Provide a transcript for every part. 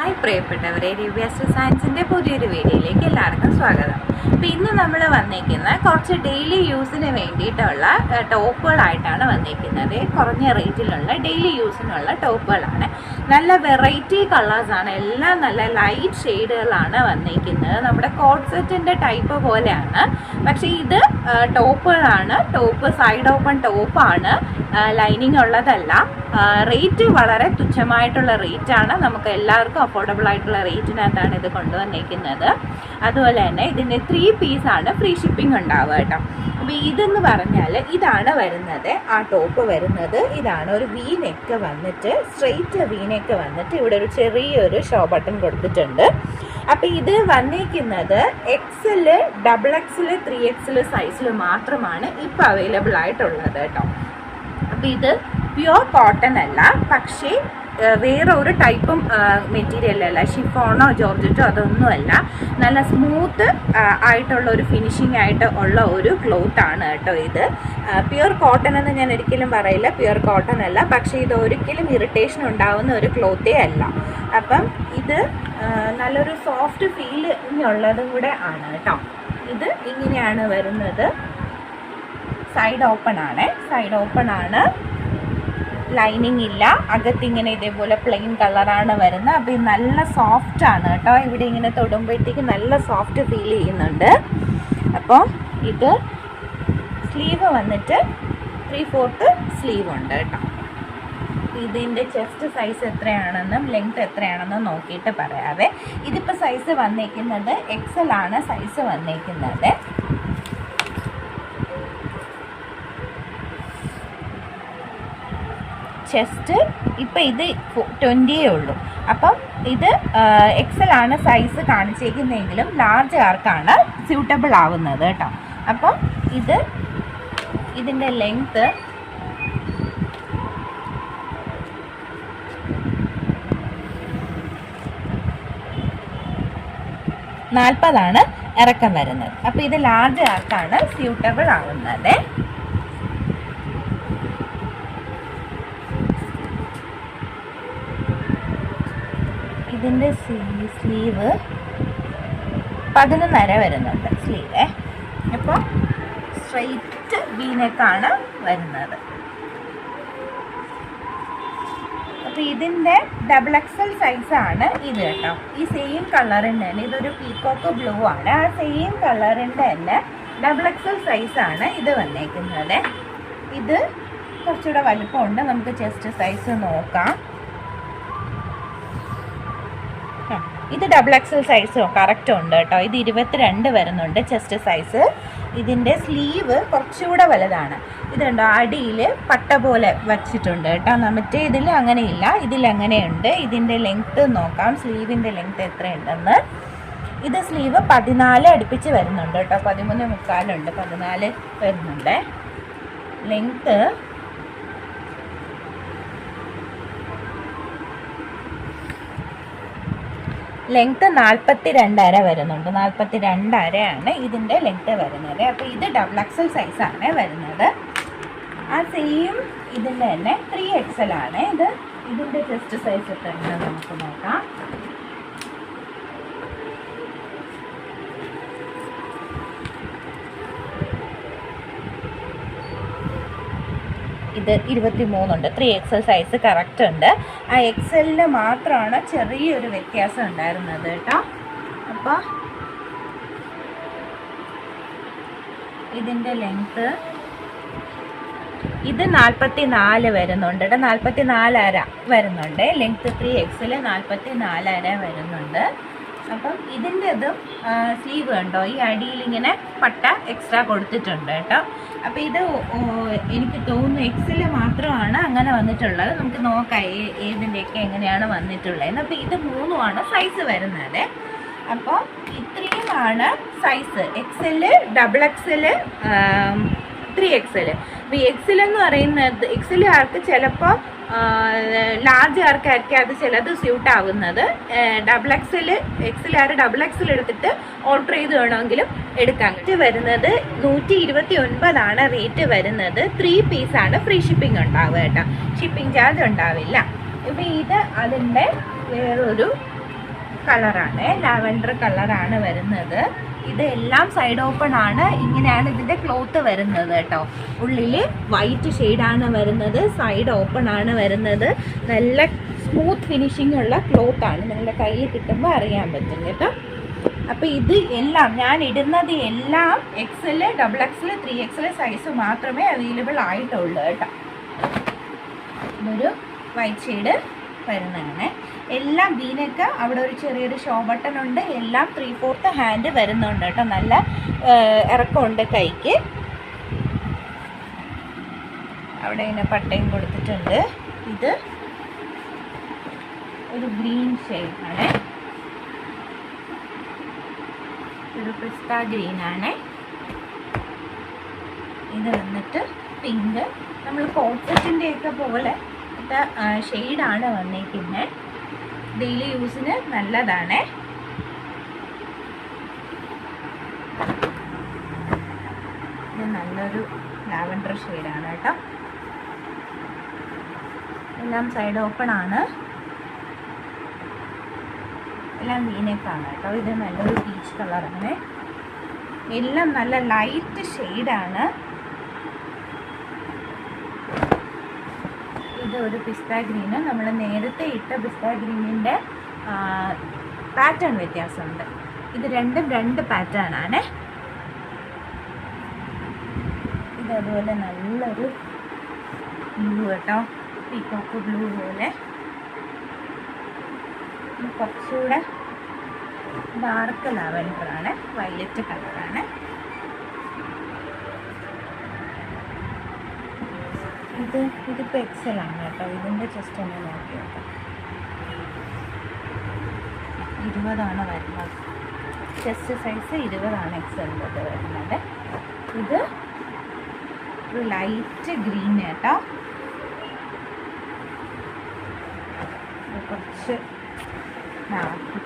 Hi പ്രിയപ്പെട്ടവരെ ദിവ്യാസ് സയൻസിന്റെ പുതിയൊരു വീഡിയോയിലേക്ക് എല്ലാവർക്കും സ്വാഗതം. അപ്പോൾ ഇന്ന് നമ്മൾ വന്നേക്കുന്ന കുറച്ച് ഡെയിലി യൂസിന് വേണ്ടിയിട്ടുള്ള ടോപ്പുകളായിട്ടാണ് വന്നേക്കുന്നത്. കുറഞ്ഞ റേറ്റിലുള്ള ഡെയിലി യൂസിനുള്ള ടോപ്പുകളാണ്. നല്ല വെറൈറ്റി കളേഴ്സാണ് എല്ലാം നല്ല ലൈറ്റ് ഷെയ്ഡുകളാണ് വന്നേക്കുന്നത്. നമ്മുടെ കോട്ട് സെറ്റിന്റെ ടൈപ്പ് പോലെയാണ്. പക്ഷേ ഇത് ടോപ്പുകളാണ്. ടോപ്പ് സൈഡ് ഓപ്പൺ ടോപ്പാണ്. ലൈനിങ് ഉള്ളതല്ല. റേറ്റ് വളരെ തുച്ഛമായിട്ടുള്ള റേറ്റാണ് നമുക്ക് എല്ലാവർക്കും അഫോർഡബിൾ ആയിട്ടുള്ള റേറ്റിനകത്താണ് ഇത് കൊണ്ടുവന്നേക്കുന്നത്. അതുപോലെ തന്നെ ഇതിന്റെ ത്രീ പീസാണ് ഫ്രീ ഷിപ്പിംഗ് ഉണ്ടാവുക കേട്ടോ. അപ്പോൾ ഇതെന്ന് പറഞ്ഞാൽ ഇതാണ് വരുന്നത്. ആ ടോപ്പ് വരുന്നത്. ഇതാണ് ഒരു വി നെക്ക് വന്നിട്ട് സ്ട്രെയിറ്റ് വി നെക്ക് വന്നിട്ട് ഇവിടെ ഒരു ചെറിയൊരു ഷോ ബട്ടൺ കൊടുത്തിട്ടുണ്ട്. അപ്പോൾ ഇത് വന്നിരിക്കുന്നത് XL double XL three XL സൈസിൽ മാത്രമാണ് ഇപ്പോൾ അവൈലബിൾ ആയിട്ടുള്ളത് കേട്ടോ. അപ്പോൾ ഇത് പ്യുവർ കോട്ടൺ അല്ല. പക്ഷേ വേറെ ഒരു ടൈപ്പും മെറ്റീരിയൽ അല്ല. ഷിഫോണോ ജോർജറ്റോ അതൊന്നുമല്ല നല്ല സ്മൂത്ത് ആയിട്ടുള്ള ഒരു ഫിനിഷിംഗ് ആയിട്ട് ഉള്ള ഒരു ക്ലോത്ത് ആണ് കേട്ടോ ഇത്. പ്യുവർ കോട്ടൺ എന്ന് ഞാൻ ഒരിക്കലും പറയില്ല. പ്യുവർ കോട്ടൺ അല്ല. പക്ഷേ ഇത് ഒരിക്കലും ഇറിറ്റേഷൻ ഉണ്ടാവുന്ന ഒരു ക്ലോത്തേ അല്ല. അപ്പം ഇത് നല്ലൊരു സോഫ്റ്റ് ഫീൽ ഉള്ളതും കൂടെ ആണ് കേട്ടോ. ഇത് ഇങ്ങനെയാണ് വരുന്നത്. സൈഡ് ഓപ്പൺ ആണ്. സൈഡ് ഓപ്പൺ ആണ്. ലൈനിങ് ഇല്ല. അകത്തിങ്ങനെ ഇതേപോലെ പ്ലെയിൻ കളറാണ് വരുന്നത്. അപ്പോൾ ഇത് നല്ല സോഫ്റ്റ് ആണ് കേട്ടോ. ഇവിടെ ഇങ്ങനെ തൊടുമ്പോഴത്തേക്ക് നല്ല സോഫ്റ്റ് ഫീൽ ചെയ്യുന്നുണ്ട്. അപ്പോൾ ഇത് സ്ലീവ് വന്നിട്ട് ത്രീ ഫോർത്ത് സ്ലീവ് ഉണ്ട് കേട്ടോ. ഇതിന്റെ ചെസ്റ്റ് സൈസ് എത്രയാണെന്നും ലെങ്ത് എത്രയാണെന്നും നോക്കിയിട്ട് പറയാവേ. ഇതിപ്പോൾ സൈസ് വന്നേക്കുന്നത് എക്സൽ ആണ് സൈസ് വന്നേക്കുന്നത്. ചെസ്റ്റ് ഇപ്പം ഇത് ട്വന്റിയേ ഉള്ളൂ. അപ്പം ഇത് എക്സൽ ആണ് സൈസ് കാണിച്ചേക്കുന്നതെങ്കിലും ലാർജ് ആർക്കാണ് സ്യൂട്ടബിൾ ആവുന്നത് കേട്ടോ. അപ്പം ഇത് ഇതിന്റെ ലെങ്ത്ത് നാൽപ്പതാണ് ഇറക്കം വരുന്നത്. അപ്പോൾ ഇത് ലാർജ് ആർക്കാണ് സ്യൂട്ടബിൾ ആവുന്നത്. ഇതിന്റെ സ്ലീവ് പതിനൊന്നര വരുന്നുണ്ട് സ്ലീവ്. അപ്പോൾ സ്ട്രെയിറ്റ് വീനക്കാണ് വരുന്നത്. അപ്പോൾ ഇതിന്റെ ഡബിൾ എക്സൽ സൈസാണ് ഇത് കേട്ടോ. ഈ സെയിം കളറിന്റെ തന്നെ ഇതൊരു പീക്കോക്ക് ബ്ലൂ ആണ്. ആ സെയിം കളറിന്റെ തന്നെ ഡബിൾ എക്സൽ സൈസാണ് ഇത് വന്നേക്കുന്നത്. ഇത് കുറച്ചുകൂടെ വലുപ്പമുണ്ട്. നമുക്ക് ചെസ്റ്റ് സൈസ് നോക്കാം ആ, ഇത് ഡബിൾ എക്സൽ സൈസ് കറക്റ്റ് ഉണ്ട് കേട്ടോ. ഇത് ഇരുപത്തിരണ്ട് വരുന്നുണ്ട് ചെസ്റ്റ് സൈസ് ഇതിന്റെ സ്ലീവ് കുറച്ചുകൂടെ വലുതാണ്. ഇതുണ്ടോ അടിയിൽ പട്ട പോലെ വച്ചിട്ടുണ്ട് കേട്ടോ. മറ്റേ ഇതിൽ അങ്ങനെയില്ല. ഇതിൽ അങ്ങനെയുണ്ട്. ഇതിന്റെ ലെങ്ത്ത് നോക്കാം. സ്ലീവിന്റെ ലെങ്ത്ത് എത്രയുണ്ടെന്ന്. ഇത് സ്ലീവ് പതിനാല് അടുപ്പിച്ച് വരുന്നുണ്ട് കേട്ടോ. പതിമൂന്ന് മുക്കാലുണ്ട്. പതിനാല് വരുന്നുണ്ട്. ലെങ്ത്ത് ലെങ്ത്ത് നാൽപ്പത്തി രണ്ടര വരുന്നുണ്ട്. നാൽപ്പത്തി രണ്ടരയാണ് ഇതിന്റെ ലെങ്ത്ത് വരുന്നത്. അപ്പോൾ ഇത് ഡബിൾ എക്സൽ സൈസാണ് വരുന്നത്. ആ സെയിം ഇതിന്റെ തന്നെ ത്രീ എക്സൽ ആണ് ഇത്. ഇതിന്റെ ചെസ്റ്റ് സൈസ് എത്രയാണ് നമുക്ക് നോക്കാം. ഇത് ഇരുപത്തി മൂന്നുണ്ട് ത്രീ എക്സൽ സൈസ് കറക്റ്റ് ഉണ്ട്. ആ എക്സലിൽ മാത്രമാണ് ചെറിയൊരു വ്യത്യാസം ഉണ്ടായിരുന്നത് കേട്ടോ. അപ്പോൾ ഇതിന്റെ ലെങ്ത്ത് ഇത് നാൽപ്പത്തി നാല് വരുന്നുണ്ട് കേട്ടോ. നാൽപ്പത്തി നാലര വരുന്നുണ്ട്. ലെങ്ത്ത് ത്രീ എക്സിൽ നാൽപ്പത്തി നാലര വരുന്നുണ്ട്. അപ്പം ഇതിന്റെ ഇതും സ്ലീവ് കണ്ടോ? ഈ അടിയിൽ ഇങ്ങനെ പട്ട എക്സ്ട്രാ കൊടുത്തിട്ടുണ്ട് കേട്ടോ. അപ്പോൾ ഇത് എനിക്ക് തോന്നുന്നു എക്സിൽ മാത്രമാണ് അങ്ങനെ വന്നിട്ടുള്ളത്. നമുക്ക് നോക്കാം ഏതിന്റെയൊക്കെ എങ്ങനെയാണ് വന്നിട്ടുള്ളത് അപ്പോൾ ഇത് മൂന്നുമാണ് സൈസ് വരുന്നത്. അപ്പോൾ ഇത്രയുമാണ് size XL double XL three XL അപ്പോൾ എക്സൽ എന്ന് പറയുന്നത് ആർക്ക് ചിലപ്പോൾ ലാർജ് ആർക്കായിരിക്കും അത് ചിലത് സ്യൂട്ട് ആവുന്നത്. ഡബിൾ എക്സൽ ആർ ഡബിൾ എക്സിൽ എടുത്തിട്ട് ഓർഡർ ചെയ്ത് വേണമെങ്കിലും എടുക്കാം. ഇത് വരുന്നത് നൂറ്റി ഇരുപത്തി ഒൻപതാണ് റേറ്റ് വരുന്നത് ത്രീ പീസാണ് ഫ്രീ ഷിപ്പിംഗ് ഉണ്ടാവുക കേട്ടോ. ഷിപ്പിംഗ് ചാർജ് ഉണ്ടാവില്ല. ഇപ്പം ഇത് അതിന്റെ വേറൊരു കളറാണ് ലാവൻഡർ കളറാണ് വരുന്നത്. ഇത് എല്ലാം സൈഡ് ഓപ്പൺ ആണ്. ഇങ്ങനെയാണ് ഇതിന്റെ ക്ലോത്ത് വരുന്നത് കേട്ടോ. ഉള്ളിൽ വൈറ്റ് ആണ് വരുന്നത്. സൈഡ് ഓപ്പൺ ആണ് വരുന്നത്. നല്ല സ്മൂത്ത് ഫിനിഷിംഗ് ഉള്ള ക്ലോത്ത് ആണ് നിങ്ങളുടെ കയ്യിൽ കിട്ടുമ്പോൾ അറിയാൻ പറ്റും കേട്ടോ. അപ്പൊ ഇത് എല്ലാം ഞാൻ ഇടുന്നത് എല്ലാം XL double XL three XL size മാത്രമേ അവൈലബിൾ ആയിട്ടുള്ളൂ കേട്ടോ. ഇതൊരു വൈറ്റ് ഷെയ്ഡ് വരുന്നതാണ്. എല്ലാം വീനൊക്കെ അവിടെ ഒരു ചെറിയൊരു ഷോ ബട്ടൺ ഉണ്ട്. എല്ലാം ത്രീ ഫോർത്ത് ഹാൻഡ് വരുന്നുണ്ട് കേട്ടോ. നല്ല ഇറക്കമുണ്ട് കൈക്ക്. അവിടെ ഇങ്ങനെ പട്ടയും കൊടുത്തിട്ടുണ്ട്. ഇത് ഒരു ഗ്രീൻ ഷെയ്ഡ് ആണ്. ഒരു പിസ്ത ഗ്രീൻ ആണ്. ഇത് വന്നിട്ട് പിങ്ക് നമ്മൾ കോട്ടസിന്റെയൊക്കെ പോലെ ഷെയ്ഡാണ് വന്നേക്കുന്നത് ഡെയിലി യൂസിന് നല്ലതാണ്. ഇത് നല്ലൊരു ലാവൻഡർ ഷെയ്ഡാണ് കേട്ടോ. എല്ലാം സൈഡ് ഓപ്പൺ ആണ്. എല്ലാം വീനേക്കാണ് കേട്ടോ. ഇത് നല്ലൊരു പീച്ച് കളറാണ്. എല്ലാം നല്ല ലൈറ്റ് ഷെയ്ഡാണ്. ഇത് ഒരു പിസ്ത ഗ്രീന്. നമ്മൾ നേരത്തെ ഇട്ട പിസ്ത ഗ്രീനിന്റെ പാറ്റേൺ വ്യത്യാസമുണ്ട്. ഇത് രണ്ടും രണ്ട് പാറ്റേൺ ആണ്. നല്ലൊരു ബ്ലൂ കേട്ടോ. പീക്കോക്ക് ബ്ലൂ പോലെ. കുറച്ചുകൂടെ ഡാർക്ക് ലാവൻഡറാണ്. വയലറ്റ് കളറാണ് ഇത് ഇതിപ്പോൾ എക്സലാണ് കേട്ടോ. ഇതിന്റെ ജസ്റ്റ് ഒന്ന് നോക്കി നോക്കാം. ഇരുപതാണ് വരുന്നത്. ചെസ്റ്റ് സൈസ് ഇരുപതാണ് എക്സലിന്റെ വരുന്നത്. ഇത് ഒരു ലൈറ്റ് ഗ്രീൻ കേട്ടോ. കുറച്ച് ഡാർക്ക്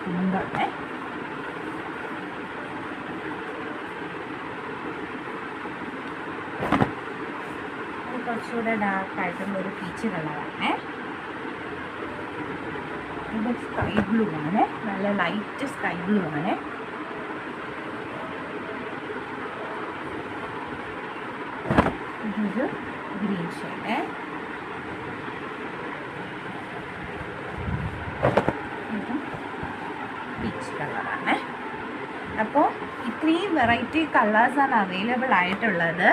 കുറച്ചുകൂടെ ഡാർക്ക് ആയിട്ടുള്ള ഒരു പീച്ച് കളറാണ് ഇത് സ്കൈ ബ്ലൂ ആണ്. നല്ല ലൈറ്റ് സ്കൈ ബ്ലൂ ആണ്. ഇതൊരു ഗ്രീൻ ഷെയ്ഡ് ഇതും പീച്ച് കളറാണ് അപ്പോൾ ഇത്രയും വെറൈറ്റി ആണ് അവൈലബിൾ ആയിട്ടുള്ളത്.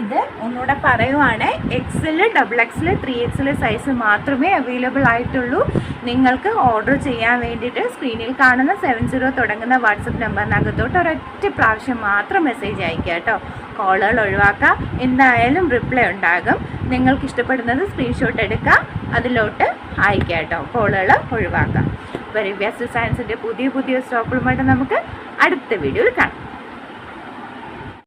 ഇത് ഒന്നുകൂടെ പറയുവാണ് എക്സിൽ ഡബിൾ എക്സിൽ ത്രീ എക്സിൽ സൈസ് മാത്രമേ അവൈലബിൾ ആയിട്ടുള്ളൂ. നിങ്ങൾക്ക് ഓർഡർ ചെയ്യാൻ വേണ്ടിയിട്ട് സ്ക്രീനിൽ കാണുന്ന സെവൻ സീറോ തുടങ്ങുന്ന വാട്സപ്പ് നമ്പറിനകത്തോട്ട് ഒരൊറ്റ പ്രാവശ്യം മാത്രം മെസ്സേജ് അയക്കുക കേട്ടോ. കോളുകൾ ഒഴിവാക്കുക. എന്തായാലും റിപ്ലൈ ഉണ്ടാകും. നിങ്ങൾക്ക് ഇഷ്ടപ്പെടുന്നത് സ്ക്രീൻഷോട്ട് എടുക്കുക. അതിലോട്ട് അയക്കുക കേട്ടോ. കോളുകൾ ഒഴിവാക്കുക. അപ്പോൾ റിവ്യാസ് സയൻസിന്റെ പുതിയ പുതിയ സ്റ്റോക്കുകളുമായിട്ട് നമുക്ക് അടുത്ത വീഡിയോയിൽ കാണാം.